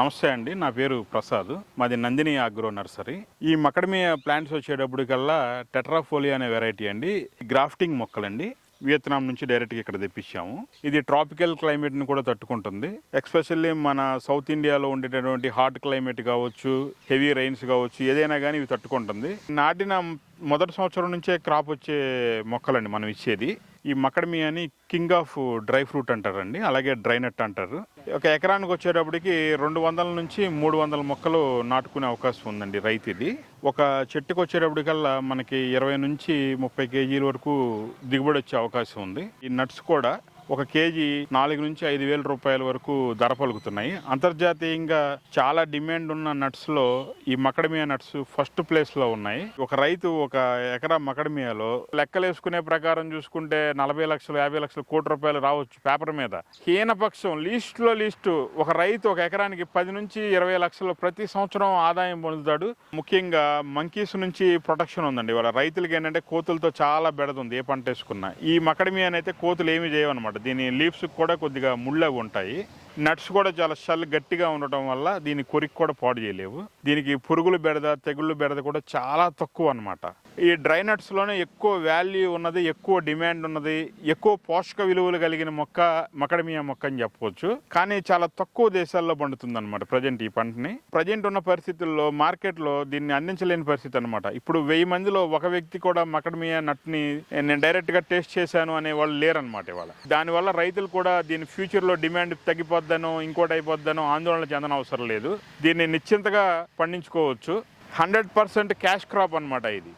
నమస్తే అండి నా పేరు ప్రసాద్ మాది నందిని ఆగ్రో నర్సరీ. ఈ మకడమియా ప్లాంట్స్ వచ్చేటప్పటికల్లా టెట్రాఫోలియా అనే వెరైటీ అండి గ్రాఫ్టింగ్ మొక్కలండి. వియత్నాం నుంచి డైరెక్ట్గా ఇక్కడ తెప్పించాము. ఇది ట్రాపికల్ క్లైమేట్ని కూడా తట్టుకుంటుంది. ఎక్స్పెషల్లీ మన సౌత్ ఇండియాలో ఉండేటటువంటి హాట్ క్లైమేట్ కావచ్చు హెవీ రైన్స్ కావచ్చు ఏదైనా కానీ ఇవి తట్టుకుంటుంది. నాటిన మొదటి సంవత్సరం నుంచే క్రాప్ వచ్చే మొక్కలండి మనం ఇచ్చేది. ఈ మకడమి అని కింగ్ ఆఫ్ డ్రై ఫ్రూట్ అంటారండి అలాగే డ్రైనట్ అంటారు. ఒక ఎకరానికి వచ్చేటప్పటికి రెండు వందల నుంచి మూడు వందల మొక్కలు నాటుకునే అవకాశం ఉందండి రైతు ఇది ఒక చెట్టుకు వచ్చేటప్పటికల్లా మనకి ఇరవై నుంచి ముప్పై కేజీల వరకు దిగుబడి వచ్చే అవకాశం ఉంది. ఈ నట్స్ కూడా ఒక కేజీ నాలుగు నుంచి ఐదు వేల రూపాయల వరకు ధర పలుకుతున్నాయి. అంతర్జాతీయంగా చాలా డిమాండ్ ఉన్న నట్స్లో ఈ మకడమియా నట్స్ ఫస్ట్ ప్లేస్లో ఉన్నాయి. ఒక రైతు ఒక ఎకరా మకడమియాలో లెక్కలు వేసుకునే ప్రకారం చూసుకుంటే నలభై లక్షలు యాభై లక్షలు కోటి రూపాయలు రావచ్చు పేపర్ మీద. హీనపక్షం లీస్ట్లో లీస్ట్ ఒక రైతు ఒక ఎకరానికి పది నుంచి ఇరవై లక్షలు ప్రతి సంవత్సరం ఆదాయం పొందుతాడు. ముఖ్యంగా మంకీస్ నుంచి ప్రొటెక్షన్ ఉందండి. వాళ్ళ రైతులకి ఏంటంటే కోతులతో చాలా బెడదుంది ఏ పంట వేసుకున్నా ఈ మకడమియానైతే కోతులు ఏమి చేయవన్నమాట. దీని లీవ్స్ కూడా కొద్దిగా ముళ్ళవి ఉంటాయి. నట్స్ కూడా చాలా షల్ గట్టిగా ఉండటం వల్ల దీని కొరికి కూడా పాడు చేయలేవు. దీనికి పురుగులు బెడద తెగుళ్ళు బెడద కూడా చాలా తక్కువ అన్నమాట. ఈ డ్రై నట్స్లోనే ఎక్కువ వాల్యూ ఉన్నది ఎక్కువ డిమాండ్ ఉన్నది ఎక్కువ పోషక విలువలు కలిగిన మొక్క మకడమియా మొక్క అని చెప్పవచ్చు కానీ చాలా తక్కువ దేశాల్లో పండుతుంది అనమాట ప్రజెంట్ ఈ పంటని. ప్రజెంట్ ఉన్న పరిస్థితుల్లో మార్కెట్లో దీన్ని అందించలేని పరిస్థితి అనమాట ఇప్పుడు వెయ్యి మందిలో ఒక వ్యక్తి కూడా మకడమియా నట్ని నేను డైరెక్ట్గా టేస్ట్ చేశాను అనే వాళ్ళు లేరనమాట ఇవాళ. దానివల్ల రైతులు కూడా దీని ఫ్యూచర్లో డిమాండ్ తగ్గిపోతుంది తగ్గిపోద్దనో ఇంకోటి అయిపోద్దనో ఆందోళన చెందన అవసరం లేదు. దీన్ని నిశ్చింతగా పండించుకోవచ్చు. హండ్రెడ్ పర్సెంట్ క్యాష్ క్రాప్ అనమాట ఇది.